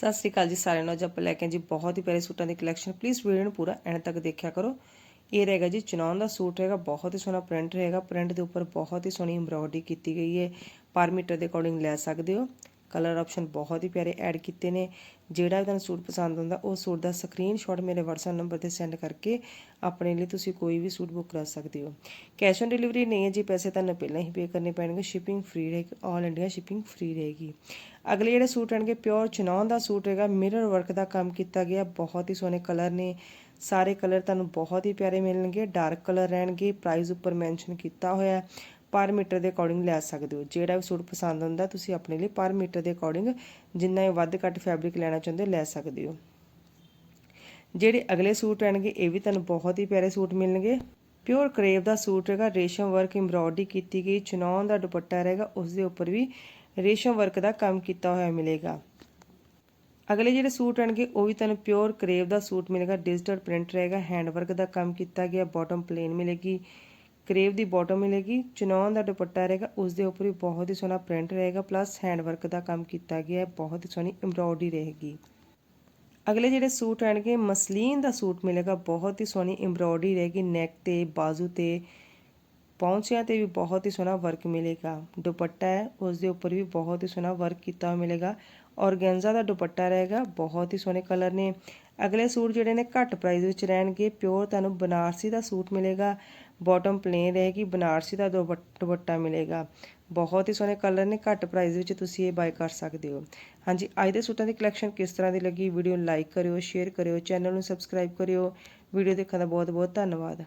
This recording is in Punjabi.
ਸਤਿ ਸ੍ਰੀ ਅਕਾਲ ਜੀ ਸਾਰਿਆਂ ਨੂੰ। ਅੱਜ ਆਪਾਂ ਲੈ ਕੇ ਜੀ ਬਹੁਤ ਹੀ ਪਿਆਰੇ ਸੂਟਾਂ ਦੀ ਕਲੈਕਸ਼ਨ ਪਲੀਜ਼ ਵੀਡੀਓ ਨੂੰ ਪੂਰਾ ਐਂਡ ਤੱਕ ਦੇਖਿਆ ਕਰੋ। ਇਹ ਰਹੇਗਾ ਜੀ ਚਨੌਨ ਦਾ ਸੂਟ ਹੈਗਾ ਬਹੁਤ ਹੀ ਸੋਹਣਾ ਪ੍ਰਿੰਟ ਰਹੇਗਾ। ਪ੍ਰਿੰਟ ਦੇ ਉੱਪਰ ਬਹੁਤ ਹੀ ਸੋਹਣੀ ਐਮਬ੍ਰੋਇਡਰੀ ਕੀਤੀ ਗਈ ਹੈ। ਪਰ ਮੀਟਰ ਦੇ ਅਕੋਰਡਿੰਗ ਲੈ ਸਕਦੇ ਹੋ। ਕਲਰ ਆਪਸ਼ਨ ਬਹੁਤ ਹੀ ਪਿਆਰੇ ਐਡ ਕੀਤੇ ਨੇ। ਜਿਹੜਾ ਵੀ ਤੁਹਾਨੂੰ ਸੂਟ ਪਸੰਦ ਆਉਂਦਾ, ਉਹ ਸੂਟ ਦਾ ਸਕਰੀਨਸ਼ਾਟ ਮੇਰੇ WhatsApp ਨੰਬਰ ਤੇ ਸੈਂਡ ਕਰਕੇ ਆਪਣੇ ਲਈ ਤੁਸੀਂ ਕੋਈ ਵੀ ਸੂਟ ਬੁੱਕ ਕਰਾ ਸਕਦੇ ਹੋ। ਕੈਸ਼ ਔਨ ਡਿਲੀਵਰੀ ਨਹੀਂ ਹੈ ਜੀ, ਪੈਸੇ ਤੁਹਾਨੂੰ ਪਹਿਲਾਂ ਹੀ ਪੇ ਕਰਨੇ ਪੈਣਗੇ। ਸ਼ਿਪਿੰਗ ਫ੍ਰੀ ਰਹੇਗੀ ਆਲ ਇੰਡੀਆ ਸ਼ਿਪਿੰਗ ਫ੍ਰੀ ਰਹੇਗੀ। ਅਗਲੇ ਜਿਹੜੇ ਸੂਟ ਆਣਗੇ ਪਿਓਰ ਚਨੌਨ ਦਾ ਸੂਟ ਹੈਗਾ। ਮਿਰਰ ਵਰਕ ਦਾ ਕੰਮ ਕੀਤਾ ਗਿਆ, ਬਹੁਤ ਹੀ ਸੋਹਣੇ ਕਲਰ ਨੇ। ਸਾਰੇ ਕਲਰ ਤੁਹਾਨੂੰ ਬਹੁਤ ਹੀ ਪਿਆਰੇ ਮਿਲਣਗੇ ਡਾਰਕ ਕਲਰ ਰਹਿਣਗੇ ਪ੍ਰਾਈਸ ਉੱਪਰ ਮੈਂਸ਼ਨ ਕੀਤਾ ਹੋਇਆ ਪਰ ਮੀਟਰ ਦੇ ਅਕੋਰਡਿੰਗ ਲੈ ਸਕਦੇ ਹੋ। ਜਿਹੜਾ ਵੀ ਸੂਟ ਪਸੰਦ ਹੁੰਦਾ ਤੁਸੀਂ ਆਪਣੇ ਲਈ ਪਰ ਮੀਟਰ ਦੇ ਅਕੋਰਡਿੰਗ ਜਿੰਨਾ ਹੀ ਵੱਧ ਘੱਟ ਫੈਬਰਿਕ ਲੈਣਾ ਚਾਹੁੰਦੇ ਹੋ, ਲੈ ਸਕਦੇ ਹੋ। ਜਿਹੜੇ ਅਗਲੇ ਸੂਟ ਰਹਿਣਗੇ ਇਹ ਵੀ ਤੁਹਾਨੂੰ ਬਹੁਤ ਹੀ ਪਿਆਰੇ ਸੂਟ ਮਿਲਣਗੇ। ਪਿਓਰ ਕਰੇਵ ਦਾ ਸੂਟ ਰਹੇਗਾ ਰੇਸ਼ਮ ਵਰਕ ਐਮਬ੍ਰੋਇਡਰੀ ਕੀਤੀ ਗਈ ਚਨੌਨ ਦਾ ਦੁਪੱਟਾ ਰਹੇਗਾ ਉਸ ਦੇ ਉੱਪਰ ਵੀ ਰੇਸ਼ਮ ਵਰਕ ਦਾ ਕੰਮ ਕੀਤਾ ਹੋਇਆ ਮਿਲੇਗਾ। ਅਗਲੇ ਜਿਹੜੇ ਸੂਟ ਆਣਗੇ ਉਹ ਵੀ ਤੁਹਾਨੂੰ ਪਿਓਰ ਕਰੇਵ ਦਾ ਸੂਟ ਮਿਲੇਗਾ ਡਿਜੀਟਲ ਪ੍ਰਿੰਟ ਰਹੇਗਾ ਹੈਂਡ ਵਰਕ ਦਾ ਕੰਮ ਕੀਤਾ ਗਿਆ ਬਾਟਮ ਪਲੇਨ ਮਿਲੇਗੀ। ਕਰੇਵ ਦੀ ਬਾਟਮ ਮਿਲੇਗੀ ਚਨੌਨ ਦਾ ਦੁਪੱਟਾ ਰਹੇਗਾ ਉਸ ਦੇ ਉੱਪਰ ਵੀ ਬਹੁਤ ਹੀ ਸੋਹਣਾ ਪ੍ਰਿੰਟ ਰਹੇਗਾ ਪਲੱਸ ਹੈਂਡ ਵਰਕ ਦਾ ਕੰਮ ਕੀਤਾ ਗਿਆ ਹੈ, ਬਹੁਤ ਹੀ ਸੋਹਣੀ ਐਮਬ੍ਰੋਇਡਰੀ ਰਹੇਗੀ। ਅਗਲੇ ਜਿਹੜੇ ਸੂਟ ਆਣਗੇ, ਮਸਲੀਨ ਦਾ ਸੂਟ ਮਿਲੇਗਾ, ਬਹੁਤ ਹੀ ਸੋਹਣੀ ਐਮਬ੍ਰੋਇਡਰੀ ਰਹੇਗੀ ਨੈਕ ਤੇ, ਬਾਜ਼ੂ ਤੇ ਪੌਂਚਿਆਂ ਤੇ ਵੀ ਬਹੁਤ ਹੀ ਸੋਹਣਾ ਵਰਕ ਮਿਲੇਗਾ। ਦੁਪੱਟਾ ਹੈ ਉਸ ਦੇ ਉੱਪਰ ਵੀ ਬਹੁਤ ਹੀ ਸੋਹਣਾ ਵਰਕ ਕੀਤਾ ਹੋਇਆ ਮਿਲੇਗਾ। ਔਰਗੈਂਜ਼ਾ ਦਾ ਦੁਪੱਟਾ ਰਹੇਗਾ, ਬਹੁਤ ਹੀ ਸੋਹਣੇ ਕਲਰ ਨੇ। ਅਗਲੇ ਸੂਟ ਜਿਹੜੇ ਨੇ ਘੱਟ ਪ੍ਰਾਈਸ ਵਿੱਚ ਰਹਿਣਗੇ ਪਿਓਰ ਤੁਹਾਨੂੰ ਬਨਾਰਸੀ ਦਾ ਸੂਟ ਮਿਲੇਗਾ। ਬਾਟਮ ਪਲੇਨ ਰਹੇਗੀ, ਬਨਾਰਸੀ ਦਾ ਦੁਪੱਟਾ ਮਿਲੇਗਾ। ਬਹੁਤ ਹੀ ਸੋਹਣੇ ਕਲਰ ਨੇ, ਘੱਟ ਪ੍ਰਾਈਸ ਵਿੱਚ ਤੁਸੀਂ ਇਹ ਬਾਈ ਕਰ ਸਕਦੇ ਹੋ। ਹਾਂਜੀ, ਅੱਜ ਦੇ ਸੂਟਾਂ ਦੀ ਕਲੈਕਸ਼ਨ ਕਿਸ ਤਰ੍ਹਾਂ ਦੀ ਲੱਗੀ? ਵੀਡੀਓ ਨੂੰ ਲਾਈਕ ਕਰਿਓ ਸ਼ੇਅਰ ਕਰਿਓ ਚੈਨਲ ਨੂੰ ਸਬਸਕ੍ਰਾਈਬ ਕਰਿਓ। ਵੀਡੀਓ ਦੇਖਣ ਦਾ ਬਹੁਤ ਬਹੁਤ ਧੰਨਵਾਦ।